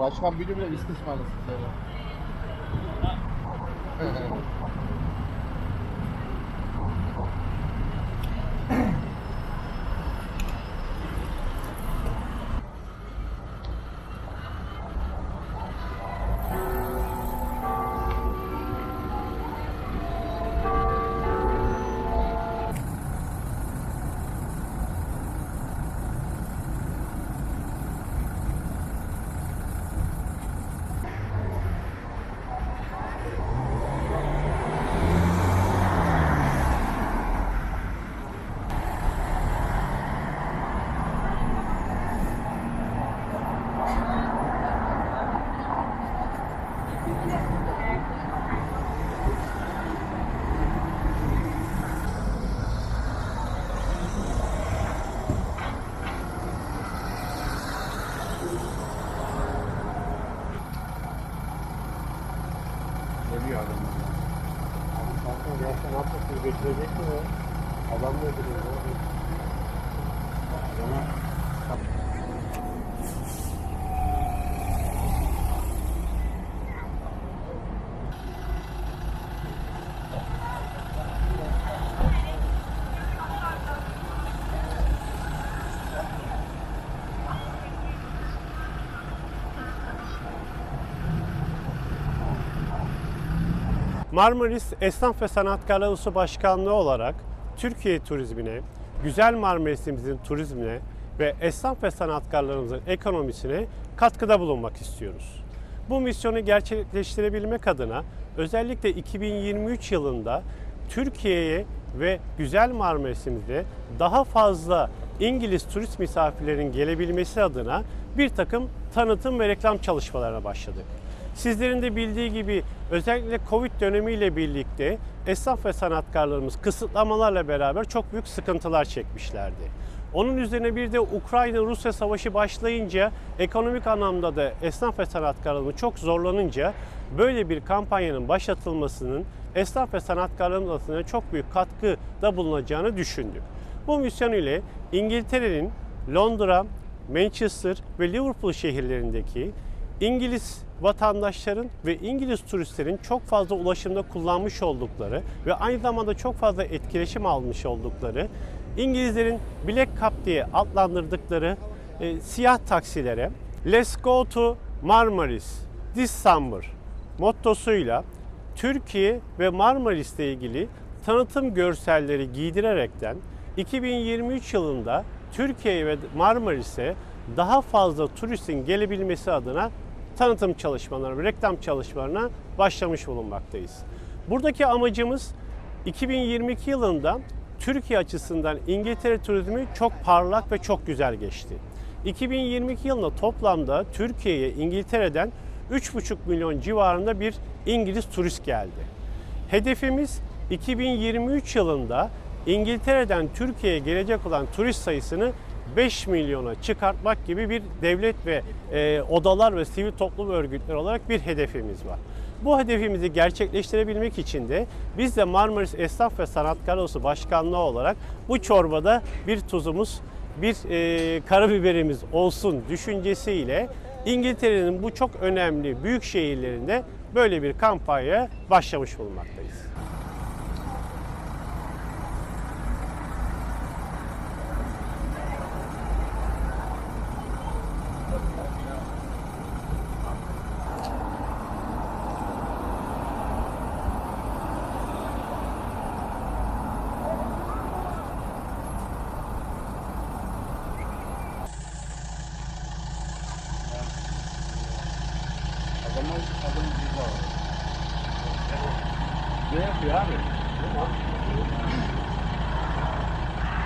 Başkan bile istismarlasın söyle. Geliyor adam. Kanka gerçekten ne yapıyorsunuz? Getirecek mi? Adam duruyor ya? Adama Marmaris Esnaf ve Sanatkarlar Odası Başkanlığı olarak Türkiye turizmine, güzel Marmaris'imizin turizmine ve esnaf ve sanatkarlarımızın ekonomisine katkıda bulunmak istiyoruz. Bu misyonu gerçekleştirebilmek adına özellikle 2023 yılında Türkiye'ye ve güzel Marmaris'imize daha fazla İngiliz turist misafirlerin gelebilmesi adına bir takım tanıtım ve reklam çalışmalarına başladık. Sizlerin de bildiği gibi özellikle Covid dönemiyle birlikte esnaf ve sanatkarlarımız kısıtlamalarla beraber çok büyük sıkıntılar çekmişlerdi. Onun üzerine bir de Ukrayna-Rusya savaşı başlayınca ekonomik anlamda da esnaf ve sanatkarlarımız çok zorlanınca böyle bir kampanyanın başlatılmasının esnaf ve sanatkarlarımız adına çok büyük katkıda bulunacağını düşündük. Bu misyon ile İngiltere'nin Londra, Manchester ve Liverpool şehirlerindeki İngiliz vatandaşların ve İngiliz turistlerin çok fazla ulaşımda kullanmış oldukları ve aynı zamanda çok fazla etkileşim almış oldukları İngilizlerin Black Cup diye adlandırdıkları e, siyah taksilere Let's go to Marmaris this summer mottosuyla Türkiye ve Marmaris'le ilgili tanıtım görselleri giydirerekten 2023 yılında Türkiye ve Marmaris'e daha fazla turistin gelebilmesi adına tanıtım çalışmalarına, reklam çalışmalarına başlamış bulunmaktayız. Buradaki amacımız 2022 yılında Türkiye açısından İngiltere turizmi çok parlak ve çok güzel geçti. 2022 yılında toplamda Türkiye'ye İngiltere'den 3,5 milyon civarında bir İngiliz turist geldi. Hedefimiz 2023 yılında İngiltere'den Türkiye'ye gelecek olan turist sayısını 5 milyona çıkartmak gibi bir devlet ve e, odalar ve sivil toplum örgütleri olarak bir hedefimiz var. Bu hedefimizi gerçekleştirebilmek için de biz de Marmaris Esnaf ve Sanatkar Odası Başkanlığı olarak bu çorbada bir tuzumuz, bir e, karabiberimiz olsun düşüncesiyle İngiltere'nin bu çok önemli büyük şehirlerinde böyle bir kampanya başlamış bulunmaktayız. Adamın adamın bir var. Ne yapıyor abi?